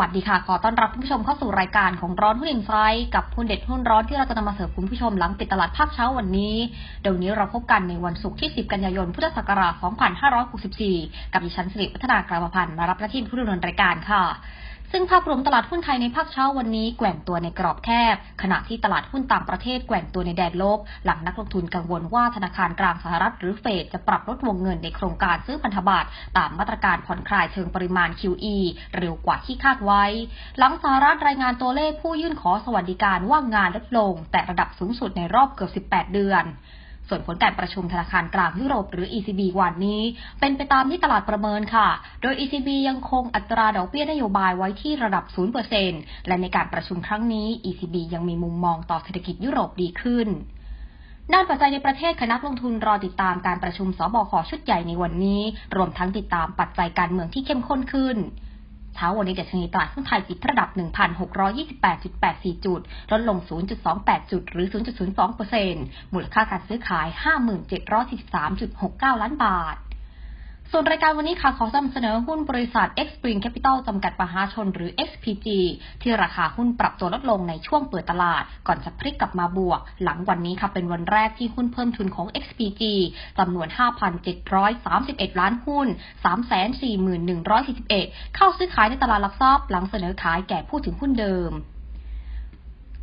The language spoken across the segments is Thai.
วัสดีค่ะ ขอต้อนรับผู้ชมเข้าสู่รายการของร้อนหุ้นอินไซด์กับหุ้นเด็ดหุ้นร้อนที่เราจะนำมาเสิร์ฟคุณผู้ชมหลังปิดตลาดภาคเช้าวันนี้เดี๋ยวนี้เราพบกันในวันศุกร์ที่ 10 กันยายน พุทธศักราช 2564 กับดิฉันสิริพัฒนากรามพันธ์มารับหน้าที่ผู้ดำเนินรายการค่ะ ซึ่งภาพรวมตลาดหุ้นไทยในภาคเช้าวันนี้แกว่งตัวในกรอบแคบ ขณะที่ตลาดหุ้นต่างประเทศแกว่งตัวในแดนลบ หลังนักลงทุนกังวลว่าธนาคารกลางสหรัฐหรือเฟดจะปรับลดวงเงินในโครงการซื้อพันธบัตรตามมาตรการผ่อนคลายเชิงปริมาณ QE เร็วกว่าที่คาดไว้ หลังสหรัฐรายงานตัวเลขผู้ยื่นขอสวัสดิการว่างงานลดลง แต่ระดับสูงสุดในรอบเกือบ 18 เดือน ส่วนผลการประชุมธนาคารกลางยุโรปหรือ ECB วันนี้ เป็นไปตามที่ตลาดประเมินค่ะ โดย ECB ยังคงอัตราดอกเบี้ยนโยบายไว้ที่ระดับ 0%และในการประชุมครั้งนี้ ECB ยังมีมุมมองต่อเศรษฐกิจยุโรปดีขึ้นด้านปัจจัยในประเทศคณะลงทุนรอติดตามการประชุมสบคชุดใหญ่ในวันนี้ รวมทั้งติดตามปัจจัยการเมืองที่เข้มข้นขึ้น เช้าวันนี้ดัชนีตลาดหุ้นไทยปิดระดับ 1,628.84 จุด ลดลง 0.28 จุด หรือ 0.02%มูลค่าการซื้อขาย 5743.69 ล้านบาท ส่วนรายการวันนี้ค่ะขอนำเสนอหุ้นบริษัท X Spring Capital จำกัดมหาชนหรือ XPG ที่ราคาหุ้นปรับตัวลดลงในช่วงเปิดตลาด ก่อนจะพลิกกลับมาบวก หลังวันนี้ค่ะเป็นวันแรกที่หุ้นเพิ่มทุนของ XPG จำนวน 5,731 ล้านหุ้น 341,141 เข้าซื้อขายในตลาดหลักทรัพย์ หลังเสนอขายแก่ผู้ถือหุ้นเดิม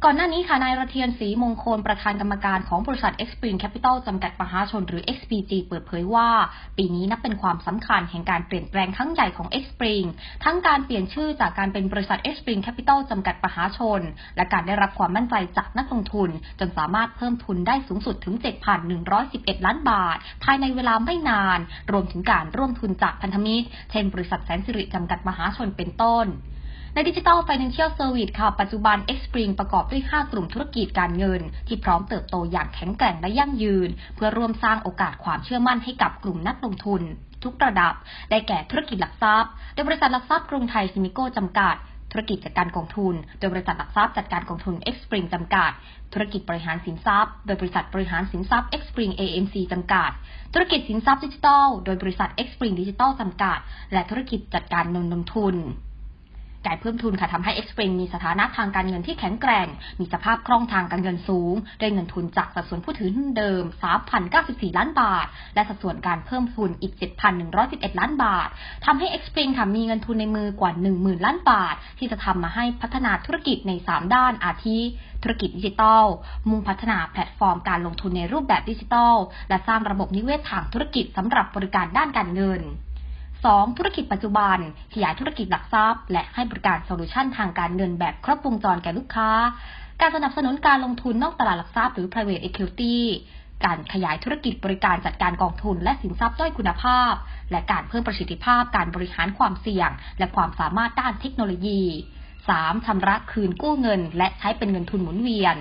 ก่อนหน้านี้ค่ะ นายระเทียนศรีมงคลประธานกรรมการของบริษัท Xpring Capital จำกัดมหาชนหรือ XPG เปิดเผยว่า ปีนี้นับเป็นความสำคัญแห่งการเปลี่ยนแปลงครั้งใหญ่ของ Xpring ทั้งการเปลี่ยนชื่อจากการเป็นบริษัท Xpring Capital จำกัดมหาชน และการได้รับความมั่นใจจากนักลงทุน จนสามารถเพิ่มทุนได้สูงสุดถึง 7,111 ล้านบาท ภายในเวลาไม่นาน รวมถึงการร่วมทุนจากพันธมิตรเช่นบริษัทแสนสิริจำกัดมหาชนเป็นต้น ในดิจิทัล Financial Service ค่ะ ปัจจุบัน Xspring ประกอบด้วย 5 กลุ่มธุรกิจการเงิน ที่พร้อมเติบโตอย่างแข็งแกร่งและยั่งยืน เพื่อร่วมสร้างโอกาสความเชื่อมั่นให้กับกลุ่มนักลงทุน ทุกระดับ ได้แก่ธุรกิจหลักทรัพย์ โดยบริษัทหลักทรัพย์กรุงไทยซิมิโก้จำกัดธุรกิจจัดการกองทุน โดยบริษัทหลักทรัพย์จัดการกองทุน Xspring จำกัด ธุรกิจบริหารสินทรัพย์ โดยบริษัทบริหารสินทรัพย์ Xspring AMC จำกัด ธุรกิจสินทรัพย์ดิจิทัล โดยบริษัท Xspring Digital จำกัด และธุรกิจจัดการเงินลงทุน การเพิ่มทุนค่ะทำให้ Xpring มีสถานะทางการเงินที่แข็งแกร่ง มีสภาพคล่องทางการเงินสูง ได้เงินทุนจากสัดส่วนผู้ถือหุ้นเดิม 3,094 ล้านบาท และสัดส่วนการเพิ่มทุนอีก 7,111 ล้านบาททำให้ Xpring ค่ะมีเงินทุนในมือกว่า 10,000 ล้านบาท ที่จะทำมาให้พัฒนาธุรกิจใน 3 ด้านอาทิธุรกิจดิจิทัล มุ่งพัฒนาแพลตฟอร์มการลงทุนในรูปแบบดิจิทัล และสร้างระบบนิเวศทางธุรกิจสำหรับบริการด้านการเงิน 2. ธุรกิจปัจจุบัน ขยายธุรกิจหลักทรัพย์ และให้บริการโซลูชันทางการเงินแบบครบวงจรแก่ลูกค้า การสนับสนุนการลงทุนนอกตลาดหลักทรัพย์หรือ private equity การขยายธุรกิจบริการจัดการกองทุน และสินทรัพย์ด้อยคุณภาพ และการเพิ่มประสิทธิภาพการบริหารความเสี่ยง และความสามารถด้านเทคโนโลยี 3. ชำระคืนกู้เงิน และใช้เป็นเงินทุนหมุนเวียน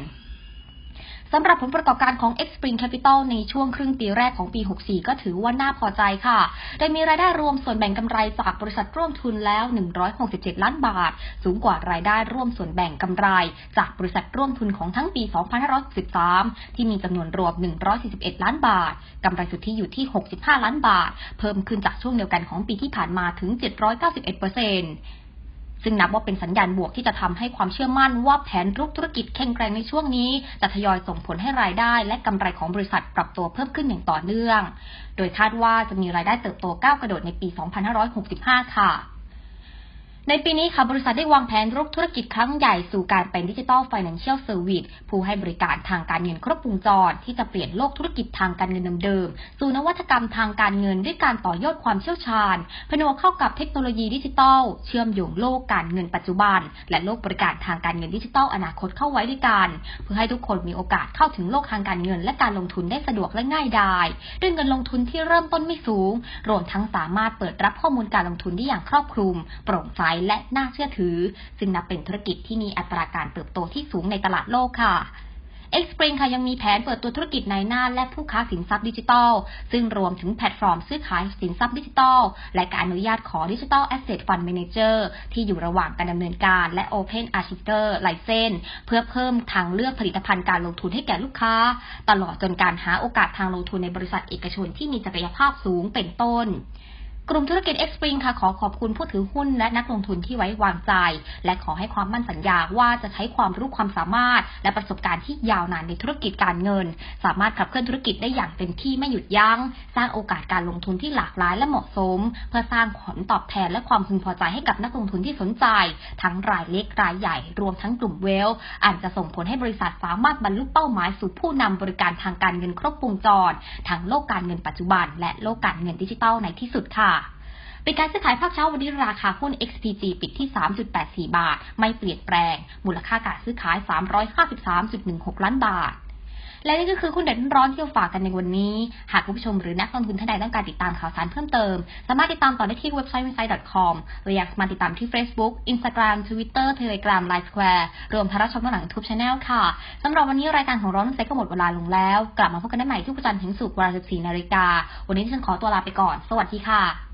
สำหรับผลประกอบการของ X Spring Capital ในช่วงครึ่งปีแรกของปี 64 ก็ถือว่าน่าพอใจค่ะ โดยมีรายได้รวมส่วนแบ่งกำไรจากบริษัทร่วมทุนแล้ว 167 ล้านบาท สูงกว่ารายได้ร่วมส่วนแบ่งกำไร จากบริษัทร่วมทุนของทั้งปี 2563 ที่มีจำนวนรวม 141 ล้านบาท กำไรสุทธิอยู่ที่ 65 ล้านบาท เพิ่มขึ้นจากช่วงเดียวกันของปีที่ผ่านมาถึง 791เปอร์เซ็นต์ ซึ่งนับว่าเป็นสัญญาณบวกที่จะทำให้ความเชื่อมั่นว่าแผนรุกธุรกิจแข็งแกร่งในช่วงนี้ จะทยอยส่งผลให้รายได้ และกำไรของบริษัทปรับตัวเพิ่มขึ้นอย่างต่อเนื่อง โดยคาดว่าจะมีรายได้เติบโตก้าวกระโดดในปี 2565 ค่ะ ในปีนี้ค่ะบริษัทได้วางแผนรุกธุรกิจครั้งใหญ่สู่การเป็นดิจิทัล Financial Service ผู้ให้บริการทางการเงินครบวงจร ที่จะเปลี่ยนโลกธุรกิจทางการเงินเดิมๆสู่นวัตกรรมทางการเงินด้วยการต่อยอดความเชี่ยวชาญผนวกเข้ากับเทคโนโลยีดิจิทัล เชื่อมโยงโลกการเงินปัจจุบัน และโลกบริการทางการเงินดิจิทัลอนาคตเข้าไว้ด้วยกัน เพื่อให้ทุกคนมีโอกาสเข้าถึงโลกทางการเงิน และการลงทุนได้สะดวกและง่ายดายด้วยเงินลงทุนที่เริ่มต้นไม่สูงรวมทั้งสามารถเปิดรับข้อมูลการลงทุนได้อย่างครอบคลุม โปร่งใสและน่าเชื่อถือ ซึ่งนับเป็นธุรกิจที่มีอัตราการเติบโตที่สูงในตลาดโลกค่ะ Xspring ค่ะยังมีแผนเปิดตัวธุรกิจในหน้าและผู้ค้าสินทรัพย์ดิจิทัล ซึ่งรวมถึงแพลตฟอร์มซื้อขายสินทรัพย์ดิจิทัล และการอนุญาตขอ Digital Asset Fund Manager ที่อยู่ระหว่างการดำเนินการและ Open Architecture License เพื่อเพิ่มทางเลือกผลิตภัณฑ์การลงทุนให้แก่ลูกค้า ตลอดจนการหาโอกาสทางลงทุนในบริษัทเอกชนที่มีศักยภาพสูงเป็นต้น กลุ่มธุรกิจ X p r i n g ค่ะขอขอบคุณผู้ถือหุ้นและนักลงทุนที่ไว้วางใจ และขอให้ความมั่นสัญญาว่าจะใช้ความรู้ความสามารถ และประสบการณ์ที่ยาวนานในธุรกิจการเงิน สามารถขับเคลื่อนธุรกิจได้อย่างเต็มที่ไม่หยุดยัง้ง สร้างโอกาสการลงทุนที่หลากหลายและเหมาะสม เพื่อสร้างผลตอบแทนและความพึงพอใจให้กับนักลงทุนที่สนใจ ทั้งรายเล็กรายใหญ่รวมทั้งกลุ่มเวลอาจจะส่งผลให้บริษัทสามารถบรรลุเป้าหมายสู่ผู้นำบริการทางการเงินครบวงจรทั้งโลกการเงินปัจจุบัน และโลกการเงินดิจิทัลในที่สุดค่ะ ป็นการซื้อขายภาคเช้าวันนี้ราคาหุ้น XPG ปิดที่ 3.84 บาท ไม่เปลี่ยนแปลง มูลค่าการซื้อขาย 353.16 ล้านบาทและนี่ก็คือคุณเด่นร้อนที่เราฝากกันในวันนี้ หากคุณผู้ชมหรือนักลงทุนท่านใดต้องการติดตามข่าวสารเพิ่มเติม สามารถติดตามต่อได้ที่เว็บไซต์ w i n s i t e c o m หรืออยากมาติดตามที่ Facebook Instagram Twitter Telegram Line Square รวมทั้งรับชมย้อนหลัง YouTube Channel ค่ะ สำหรับวันนี้รายการของร้อนเซ็ตก็หมดเวลาลงแล้ว กลับมาพบกันได้ใหม่ทุกวันจันทร์ถึงศุกร์เวลา 14 นาฬิกา วันนี้ที่ฉันขอตัวลาไปก่อน สวัสดีค่ะ